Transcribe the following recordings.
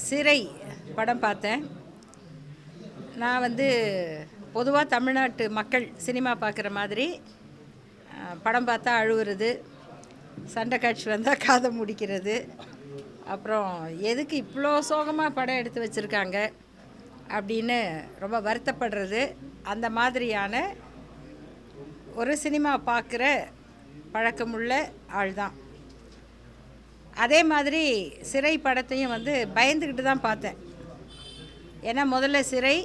சிறை படம் பார்த்தேன். நான் வந்து பொதுவாக தமிழ்நாட்டு மக்கள் சினிமா பார்க்குற மாதிரி படம் பார்த்தா அழுகுறது சண்டை காட்சி வந்தால் காதை முடிக்கிறது அப்புறம் எதுக்கு இவ்வளோ சோகமாக படம் எடுத்து வச்சுருக்காங்க அப்படின்னு ரொம்ப வருத்தப்படுறது அந்த மாதிரியான ஒரு சினிமா பார்க்குற பழக்கமுள்ள ஆள் தான் அதே மாதிரி சிறை படத்தையும் வந்து பயந்துக்கிட்டு தான் பார்த்தேன். ஏன்னா முதல்ல சிறை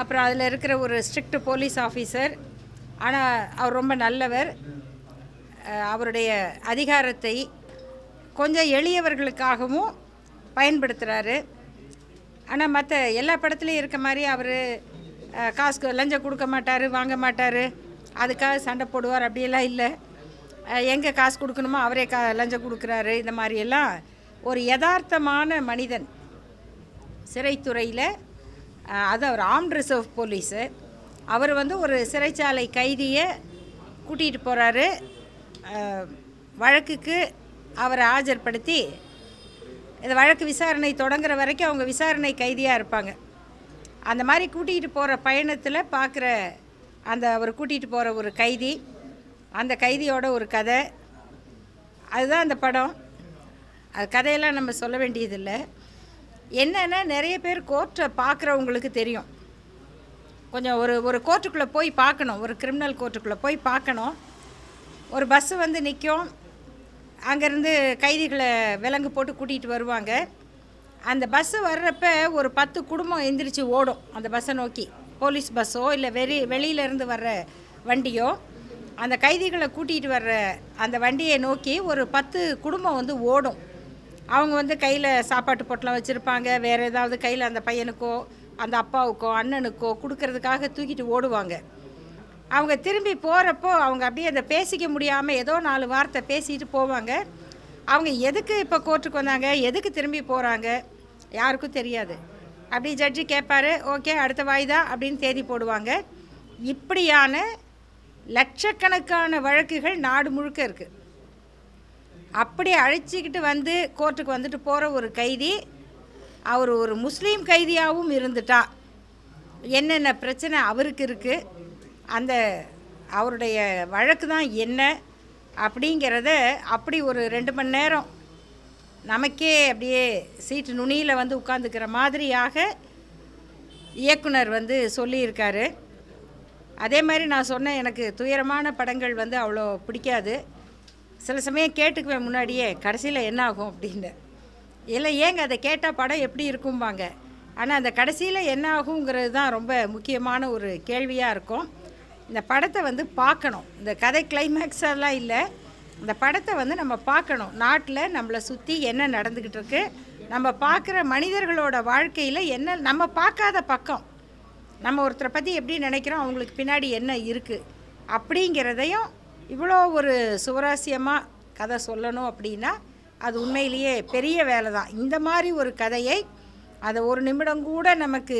அப்புறம் அதில் இருக்கிற ஒரு ஸ்ட்ரிக்ட் போலீஸ் ஆஃபீஸர் ஆனால் அவர் ரொம்ப நல்லவர். அவருடைய அதிகாரத்தை கொஞ்சம் எளியவர்களுக்காகவும் பயன்படுத்துகிறாரு ஆனால் மற்ற எல்லா படத்துலையும் இருக்க மாதிரி அவர் காசு லஞ்சம் கொடுக்க மாட்டார் வாங்க மாட்டார். அதுக்காக சண்டை போடுவார் அப்படியெல்லாம் இல்லை. எங்கே காசு கொடுக்கணுமோ அவரே கா லஞ்சம் கொடுக்குறாரு இந்த மாதிரியெல்லாம் ஒரு யதார்த்தமான மனிதன். சிறைத்துறையில் அது அவர் ஆம் ரிசர்வ் போலீஸு அவர் வந்து ஒரு சிறைச்சாலை கைதியை கூட்டிகிட்டு போகிறாரு வழக்குக்கு அவரை ஆஜர்படுத்தி இந்த வழக்கு விசாரணை தொடங்குற வரைக்கும் அவங்க விசாரணை கைதியாக இருப்பாங்க. அந்த மாதிரி கூட்டிகிட்டு போகிற பயணத்தில் பார்க்குற அந்த அவர் கூட்டிகிட்டு போகிற ஒரு கைதி அந்த கைதியோட ஒரு கதை. அதுதான் அந்த படம். அது கதையெல்லாம் நம்ம சொல்ல வேண்டியதில்லை. என்னென்னா நிறைய பேர் கோர்ட்டை பார்க்குறவங்களுக்கு தெரியும். கொஞ்சம் ஒரு ஒரு கோர்ட்டுக்குள்ளே போய் பார்க்கணும். ஒரு கிரிமினல் கோர்ட்டுக்குள்ளே போய் பார்க்கணும். ஒரு பஸ்ஸு வந்து நிற்கும் அங்கேருந்து கைதிகளை விலங்கு போட்டு கூட்டிகிட்டு வருவாங்க. அந்த பஸ்ஸு வர்றப்ப ஒரு பத்து குடும்பம் எந்திரிச்சு ஓடும். அந்த பஸ்ஸை நோக்கி. போலீஸ் பஸ்ஸோ இல்லை வெளி வெளியிலேருந்து வர்ற வண்டியோ அந்த கைதிகளை கூட்டிகிட்டு வர்ற அந்த வண்டியை நோக்கி ஒரு பத்து குடும்பம் வந்து ஓடும். அவங்க வந்து கையில் சாப்பாட்டு பொட்டலாம் வச்சுருப்பாங்க. வேறு ஏதாவது கையில் அந்த பையனுக்கோ அந்த அப்பாவுக்கோ அண்ணனுக்கோ கொடுக்கறதுக்காக தூக்கிட்டு ஓடுவாங்க. அவங்க திரும்பி போகிறப்போ அவங்க அப்படியே அதை பேசிக்க முடியாமல் ஏதோ நாலு வார்த்தை பேசிட்டு போவாங்க. அவங்க எதுக்கு இப்போ கோர்ட்டுக்கு வந்தாங்க? எதுக்கு திரும்பி போகிறாங்க யாருக்கும் தெரியாது. அப்படி ஜட்ஜி கேட்பாரு ஓகே அடுத்த வாய்தா? அப்படின்னு தேதி போடுவாங்க. இப்படியான லட்சக்கணக்கான வழக்குகள் நாடு முழுக்க இருக்குது அப்படி அழைச்சிக்கிட்டு வந்து கோர்ட்டுக்கு வந்துட்டு போகிற ஒரு கைதி அவர் ஒரு முஸ்லீம் கைதியாகவும் இருந்துட்டா. என்னென்ன பிரச்சனை அவருக்கு இருக்குது அந்த அவருடைய வழக்கு தான் என்ன அப்படிங்கிறத அப்படி ஒரு ரெண்டு மணி நேரம் நமக்கே அப்படியே சீட்டு நுனியில் வந்து உட்காந்துக்கிற மாதிரியாக இயக்குனர் வந்து சொல்லியிருக்காரு. அதே மாதிரி நான் சொன்னேன் எனக்கு துயரமான படங்கள் வந்து அவ்வளோ பிடிக்காது. சில சமயம் கேட்டுக்குவேன் முன்னாடியே கடைசியில் என்ன ஆகும்? அப்படின்னு. இல்லை ஏங்க அதை கேட்டால் படம் எப்படி இருக்கும்பாங்க. ஆனால் அந்த கடைசியில் என்ன ஆகுங்கிறது தான் ரொம்ப முக்கியமான ஒரு கேள்வியாக இருக்கும். இந்த படத்தை வந்து பார்க்கணும். இந்த கதை கிளைமேக்ஸெல்லாம் இல்லை. இந்த படத்தை வந்து நம்ம பார்க்கணும். நாட்டில் நம்மளை சுற்றி என்ன நடந்துக்கிட்டு இருக்கு? நம்ம பார்க்குற மனிதர்களோட வாழ்க்கையில் என்ன நம்ம பார்க்காத பக்கம். நம்ம ஒருத்தரை பற்றி எப்படி நினைக்கிறோம் அவங்களுக்கு பின்னாடி என்ன இருக்குது அப்படிங்கிறதையும் இவ்வளோ ஒரு சுவராசியமாக கதை சொல்லணும் அப்படின்னா அது உண்மையிலேயே பெரிய வேலை தான் இந்த மாதிரி ஒரு கதையை அதை ஒரு நிமிடம் கூட நமக்கு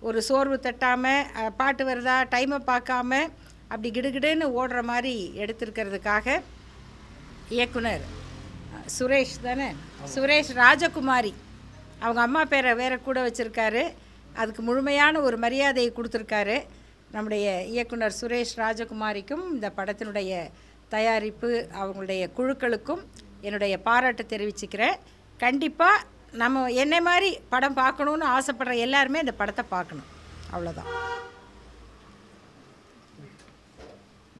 ஒரு சோர்வு தட்டாமல் பாட்டு வருதா டைமை பார்க்காம அப்படி கிடுகிடுன்னு ஓடுற மாதிரி எடுத்திருக்கிறதுக்காக இயக்குனர் சுரேஷ் தானே? சுரேஷ் ராஜகுமாரி. அவங்க அம்மா பேரை வேற கூட வச்சுருக்காரு. அதுக்கு முழுமையான ஒரு மரியாதையை கொடுத்துருக்காரு நம்முடைய இயக்குனர் சுரேஷ் ராஜகுமாரிக்கும் இந்த படத்தினுடைய தயாரிப்பு அவங்களுடைய குழுக்களுக்கும் என்னுடைய பாராட்டு தெரிவிச்சுக்கிறேன். கண்டிப்பாக நம்ம என்னை மாதிரி படம் பார்க்கணுன்னு ஆசைப்படுற எல்லாருமே இந்த படத்தை பார்க்கணும். அவ்வளோதான்